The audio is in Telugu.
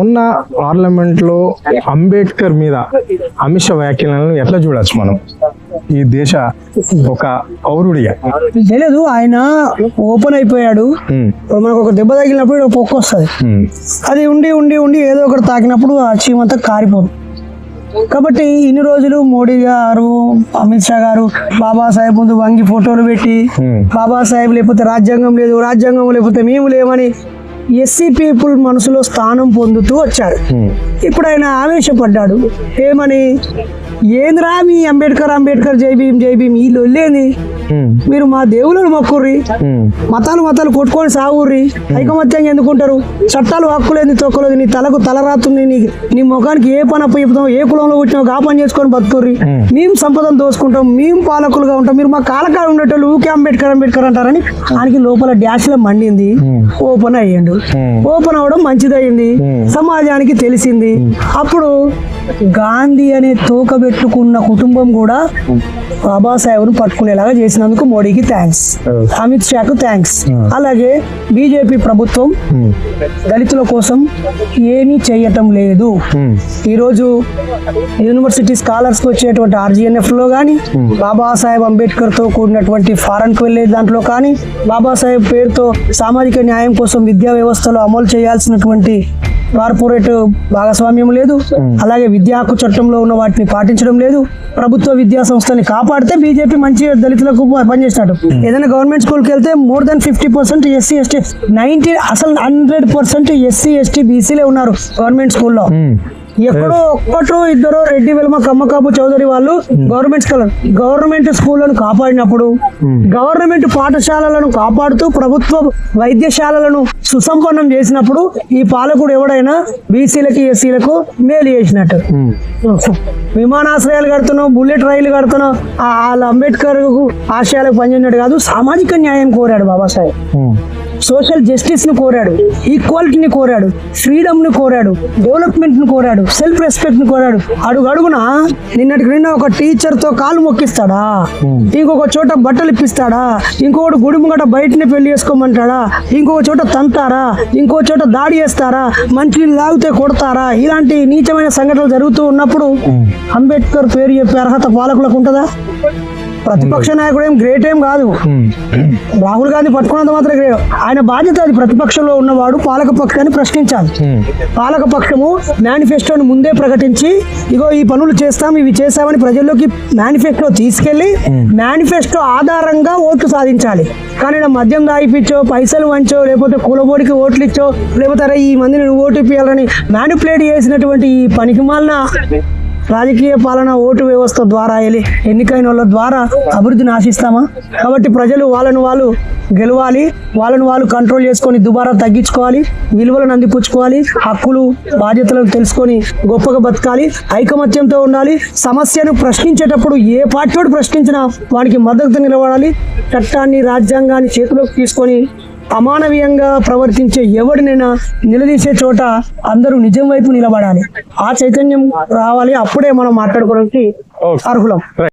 మొన్న పార్లమెంట్లో అంబేద్కర్ మీద అమిత్ షా వ్యాఖ్యలను ఎట్లా చూడొచ్చు మనం? ఈ దేశ ఒక పౌరుడిగా తెలియదు ఆయన ఓపెన్ అయిపోయాడు. మనకు ఒక దెబ్బ తగిలినప్పుడు పొక్కు వస్తుంది. అది ఉండి ఉండి ఉండి ఏదో ఒకటి తాకినప్పుడు ఆ చీమంతా కారిపోదు. కాబట్టి ఇన్ని రోజులు మోడీ గారు అమిత్ షా గారు బాబాసాహెబ్ ముందు వంగి ఫోటోలు పెట్టి బాబాసాహెబ్ లేకపోతే రాజ్యాంగం లేదు రాజ్యాంగం లేకపోతే మేము లేమని ఎస్సీ పీపుల్ మనసులో స్థానం పొందుతూ వచ్చారు. ఇప్పుడు ఆయన ఆవేశపడ్డాడు. ఏమని? ఏంద్రా మీ అంబేద్కర్ అంబేద్కర్ జై భీమ్ జై భీమ్ ఈ లొల్లేని? మీరు మా దేవులను మొక్కుర్రి. మతాలు మతాలు కొట్టుకొని సాగుర్రి. ఐకమత్యంగా ఎందుకుంటారు? చట్టాలు హక్కులేని తొక్కలేదు నీ తలకు తల రాతుంది నీ నీ ముఖానికి ఏ పని అప్పచెప్తాం ఏ కులంలో పుట్టినావు? ఆ పని చేసుకొని బతుకుర్రి. మేము సంపదను దోసుకుంటాం మేము పాలకులుగా ఉంటాం. మీరు మా కాలకాడ ఉండేటోళ్ళు ఊకే అంబేద్కర్ అంబేద్కర్ అంటారని ఆయనకి లోపల డాష్లో మండింది. ఓపెన్ అయ్యిండు. ఓపెన్ అవడం మంచిదయింది Hmm. సమాజానికి తెలిసింది. అప్పుడు గాంధీ అనే తోక పెట్టుకున్న కుటుంబం కూడా బాబాసాహెబ్ను పట్టుకునేలాగా చేసినందుకు మోడీకి థ్యాంక్స్. అమిత్ షాకు థ్యాంక్స్. అలాగే బీజేపీ ప్రభుత్వం దళితుల కోసం ఏమీ చేయటం లేదు. ఈరోజు యూనివర్సిటీ స్కాలర్స్కి వచ్చేటువంటి ఆర్జీఎన్ఎఫ్లో కానీ బాబాసాహెబ్ అంబేద్కర్తో కూడినటువంటి ఫారెన్కి వెళ్ళే దాంట్లో కానీ బాబాసాహెబ్ పేరుతో సామాజిక న్యాయం కోసం విద్యా వ్యవస్థలో అమలు చేయాల్సినటువంటి కార్పొరేట్ భాగస్వామ్యం లేదు. అలాగే విద్యా హక్కు చట్టంలో ఉన్న వాటిని పాటించడం లేదు. ప్రభుత్వ విద్యా సంస్థని కాపాడితే బీజేపీ మంచి దళితులకు పనిచేస్తాడు. ఏదైనా గవర్నమెంట్ స్కూల్కి వెళ్తే more than fifty percent SC ST ninety అసలు హండ్రెడ్ పర్సెంట్ ఎస్సీ ఎస్టీ బీసీలే ఉన్నారు గవర్నమెంట్ స్కూల్లో. ఎక్కడో ఒక్కటో ఇద్దరు రెడ్డి వెల్మ కమ్మకాపు చౌదరి వాళ్ళు గవర్నమెంట్ స్కూల్ గవర్నమెంట్ స్కూళ్ళను కాపాడినప్పుడు గవర్నమెంట్ పాఠశాలలను కాపాడుతూ ప్రభుత్వ వైద్యశాలలను సుసంపన్నం చేసినప్పుడు ఈ పాలకుడు ఎవడైనా బీసీలకి ఎస్సీలకు మేలు చేసినట్టు. ఉమ్, విమానాశ్రయాలు కడుతున్నావు బుల్లెట్ రైలు కడుతున్నావు ఆ- వాళ్ళ అంబేద్కర్ ఆశయాలకు పనిచేసినట్టు కాదు సామాజిక న్యాయం కోరాడు బాబాసాహెబ్. ఉమ్, సోషల్ జస్టిస్ని కోరాడు ఈక్వాలిటీని కోరాడు ఫ్రీడమ్ని కోరాడు డెవలప్మెంట్ని కోరాడు సెల్ఫ్ రెస్పెక్ట్ని కోరాడు. అడుగు అడుగున? నిన్నటికి నిన్న ఒక టీచర్తో కాలు మొక్కిస్తాడా? ఇంకొక చోట బట్టలు ఇప్పిస్తాడా? ఇంకొకటి గుడి ముంగట బయటనే పెళ్ళి చేసుకోమంటాడా? ఇంకొక చోట తంతారా? ఇంకో చోట దాడి చేస్తారా? మంచి లాగితే కొడతారా? ఇలాంటి నీచమైన సంఘటనలు జరుగుతూ ఉన్నప్పుడు అంబేద్కర్ పేరు చెప్పే అర్హత పాలకులకు ఉంటుందా? ప్రతిపక్ష నాయకుడు ఏం గ్రేట్ ఏం కాదు. రాహుల్ గాంధీ పట్టుకున్నంత మాత్రం గ్రేట్. ఆయన బాధ్యత అది ప్రతిపక్షంలో ఉన్నవాడు పాలక పక్షాన్ని ప్రశ్నించాలి. పాలక పక్షము మేనిఫెస్టోని ముందే ప్రకటించి ఇగో ఈ పనులు చేస్తాం ఇవి చేస్తామని ప్రజల్లోకి మేనిఫెస్టో తీసుకెళ్ళి మేనిఫెస్టో ఆధారంగా ఓట్లు సాధించాలి. కానీ ఈడ మద్యం దాయిపించో పైసలు వంచో లేకపోతే కూలబోడికి ఓట్లు ఇచ్చో లేకపోతే ఈ మందిని ఓటు ఇప్పించాలని మ్యానిపులేట్ చేసినటువంటి ఈ పనికి రాజకీయ పాలన ఓటు వ్యవస్థ ద్వారా వెళ్ళి ఎన్నికైన వాళ్ళ ద్వారా అభివృద్ధిని ఆశిస్తామా? కాబట్టి ప్రజలు వాళ్ళను వాళ్ళు గెలవాలి వాళ్ళను వాళ్ళు కంట్రోల్ చేసుకొని దుబారా తగ్గించుకోవాలి విలువలను అందిపుచ్చుకోవాలి హక్కులు బాధ్యతలను తెలుసుకొని గొప్పగా బతకాలి ఐకమత్యంతో ఉండాలి సమస్యను ప్రశ్నించేటప్పుడు ఏ పార్టీ ప్రశ్నించినా వానికి మద్దతు నిలబడాలి చట్టాన్ని రాజ్యాంగాన్ని చేతిలోకి తీసుకొని అమానవీయంగా ప్రవర్తించే ఎవడినైనా నిలదీసే చోట అందరూ నిజం వైపు నిలబడాలి. ఆ చైతన్యం రావాలి. అప్పుడే మనం మాట్లాడుకోవడానికి. అర్హులం.